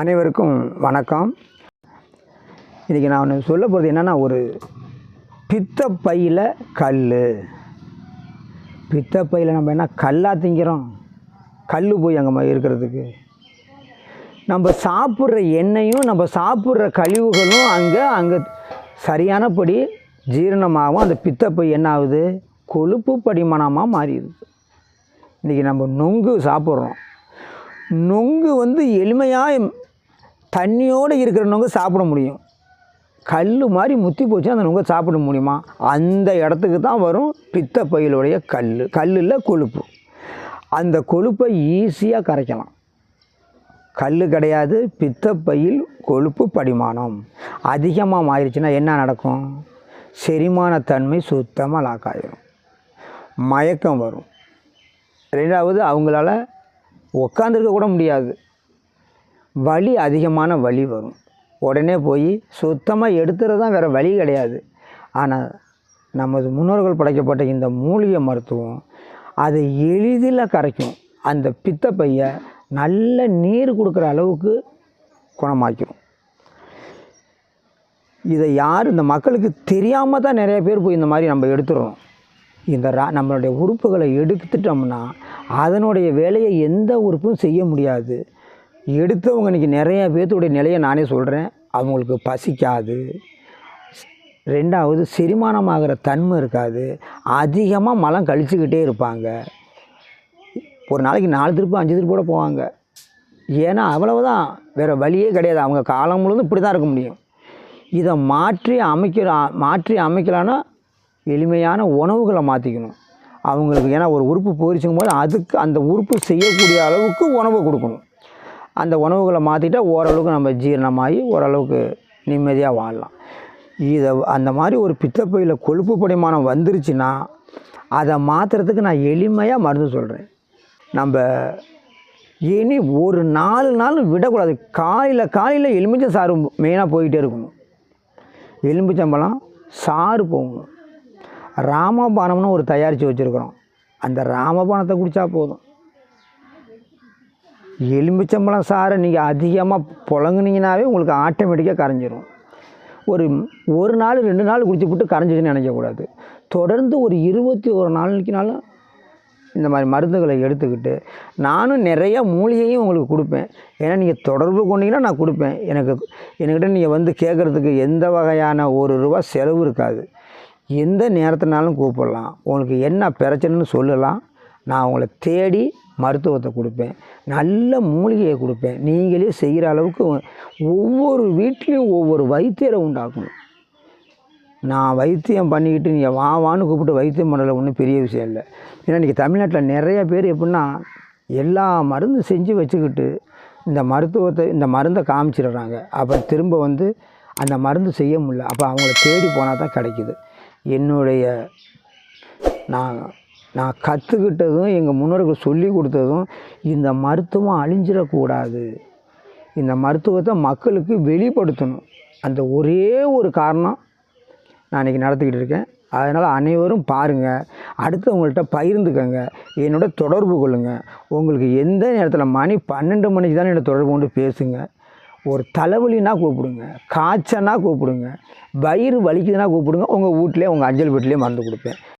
அனைவருக்கும் வணக்கம். இன்றைக்கி நான் ஒன்று சொல்ல போகிறது என்னென்னா ஒரு பித்தப்பையில் கல் பித்தப்பையில் நம்ம என்ன கல்லாக திங்கிறோம்? கல் போய் அங்கே இருக்கிறதுக்கு. நம்ம சாப்பிட்ற எண்ணெயும் நம்ம சாப்பிட்ற கழிவுகளும் அங்கே அங்கே சரியானபடி ஜீரணமாகவும் அந்த பித்தப்பை என்ன ஆகுது? கொழுப்பு படிமானமாக மாறிடுது. இன்றைக்கி நம்ம நொங்கு சாப்பிட்றோம். நொங்கு வந்து எளிமையாக தண்ணியோடு இருக்கிற நொங்கு சாப்பிட முடியும். கல் மாதிரி முத்தி போச்சு அந்த நொங்கை சாப்பிட முடியுமா? அந்த இடத்துக்கு தான் வரும் பித்தப்பையிலுடைய கல் கல்லில் கொழுப்பு. அந்த கொழுப்பை ஈஸியாக கரைக்கலாம். கல் கிடையாது பித்தப்பையில் கொழுப்பு படிமானம். அதிகமாக மாறிடுச்சுன்னா என்ன நடக்கும்? செரிமானத்தன்மை சுத்தமாக லாக் ஆகிடும் மயக்கம் வரும். ரெண்டாவது அவங்களால உட்காந்துருக்க கூட முடியாது. வலி அதிகமான வலி வரும். உடனே போய் சுத்தமாக எடுத்துகிறது தான் வேறு வழி கிடையாது. ஆனால் நமது முன்னோர்கள் படைக்கப்பட்ட இந்த மூலிகை மருத்துவம் அதை எளிதில் கரைக்கும். அந்த பித்தப்பையை நல்ல நீர் கொடுக்குற அளவுக்கு குணமாக்கிடும் இதை யார் இந்த மக்களுக்கு தெரியாமல் தான் நிறைய பேர் போய் இந்த மாதிரி நம்ம எடுத்துடுறோம் இந்த ரா நம்மளுடைய உறுப்புகளை எடுத்துட்டோம்னா அதனுடைய வேலையை எந்த உறுப்பும் செய்ய முடியாது. எடுத்தவங்க இன்றைக்கி நிறைய பேர்த்துடைய நிலையை நானே சொல்கிறேன் அவங்களுக்கு பசிக்காது. ரெண்டாவது செரிமானமாகிற தன்மை இருக்காது. அதிகமாக மலம் கழிச்சுக்கிட்டே இருப்பாங்க. ஒரு நாளைக்கு நாலு திருப்பு அஞ்சு திருப்பு கூட போவாங்க. ஏன்னா அவ்வளவுதான். வேறு வழியே கிடையாது. அவங்க காலம் முழுவதும் இப்படி தான் இருக்க முடியும். இதை மாற்றி அமைக்கிற மாற்றி அமைக்கலான்னா எளிமையான உணவுகளை மாற்றிக்கணும் அவங்களுக்கு ஏன்னா ஒரு உறுப்பு போயிடுச்சுங்கும் போது அதுக்கு அந்த உறுப்பு செய்யக்கூடிய அளவுக்கு உணவு கொடுக்கணும். அந்த உணவுகளை மாற்றிட்டால் ஓரளவுக்கு நம்ம ஜீரணமாகி ஓரளவுக்கு நிம்மதியாக வாழலாம். இதை அந்த மாதிரி ஒரு பித்தப்பையில் கொழுப்பு படிமானம் வந்துருச்சுன்னா அதை மாற்றுறதுக்கு நான் எளிமையாக மருந்து சொல்கிறேன் நம்ம இனி ஒரு நாலு நாள் விடக்கூடாது. காலையில் காலையில் எலுமிச்சை சாறு மெயினாக போய்கிட்டே இருக்கணும். எலுமிச்சம்பழம் சாறு போகணும் ராமபானம்னு ஒரு தயாரித்து வச்சுருக்குறோம். அந்த ராமபானத்தை குடித்தா போதும். எலும்பிச்சம்பழம் சாறை நீங்கள் அதிகமாக புழங்குனீங்கனாவே உங்களுக்கு ஆட்டோமேட்டிக்காக கரைஞ்சிரும். ஒரு ஒரு நாள் ரெண்டு நாள் குடிச்சு விட்டு கரைஞ்சிதுன்னு நினைக்கக்கூடாது தொடர்ந்து ஒரு இருபத்தி ஒரு நாளைக்குனாலும் இந்த மாதிரி மருந்துகளை எடுத்துக்கிட்டு நானும் நிறையா மூலிகையும் உங்களுக்கு கொடுப்பேன். ஏன்னா நீங்கள் தொடர்பு கொண்டீங்கன்னா நான் கொடுப்பேன். எனக்கு என்கிட்ட நீங்கள் வந்து கேட்குறதுக்கு எந்த வகையான ஒரு ரூபா செலவு இருக்காது. எந்த நேரத்தினாலும் கூப்பிடலாம். உங்களுக்கு என்ன பிரச்சனைன்னு சொல்லலாம். நான் உங்களை தேடி மருத்துவத்தை கொடுப்பேன். நல்ல மூலிகையை கொடுப்பேன். நீங்களே செய்கிற அளவுக்கு ஒவ்வொரு வீட்லேயும் ஒவ்வொரு வைத்தியரை உண்டாக்கணும். நான் வைத்தியம் பண்ணிக்கிட்டு நீங்கள் வா வான்னு கூப்பிட்டு வைத்தியம் பண்ணல ஒன்றும் பெரிய விஷயம் இல்லை. ஏன்னா இன்றைக்கி தமிழ்நாட்டில் நிறைய பேர் எப்படின்னா எல்லா மருந்து செஞ்சு வச்சுக்கிட்டு இந்த மருத்துவத்தை இந்த மருந்தை காமிச்சிடுறாங்க. அப்புறம் திரும்ப வந்து அந்த மருந்து செய்ய முடியல. அப்போ அவங்கள தேடி போனால் தான் கிடைக்குது. என்னுடைய நான் நான் கற்றுக்கிட்டதும் எங்கள் முன்னோர்கள் சொல்லி கொடுத்ததும் இந்த மருத்துவம் அழிஞ்சிடக்கூடாது. இந்த மருத்துவத்தை மக்களுக்கு வெளிப்படுத்தணும். அந்த ஒரே ஒரு காரணம் நான் இன்றைக்கி நடத்திக்கிட்டு இருக்கேன். அதனால் அனைவரும் பாருங்கள் அடுத்தவங்கள்ட்ட பகிர்ந்துக்கங்க. என்னோட தொடர்பு கொள்ளுங்கள் உங்களுக்கு எந்த நேரத்தில் மணி பன்னெண்டு மணிக்கு தானே என்னோட தொடர்பு கொண்டு பேசுங்க. ஒரு தலைவலினா கூப்பிடுங்க. காய்ச்சல்னா கூப்பிடுங்க. வயிறு வலிக்குதுன்னா கூப்பிடுங்க. உங்கள் வீட்டிலே உங்கள் அஞ்சல் வீட்டிலே மருந்து கொடுப்பேன்.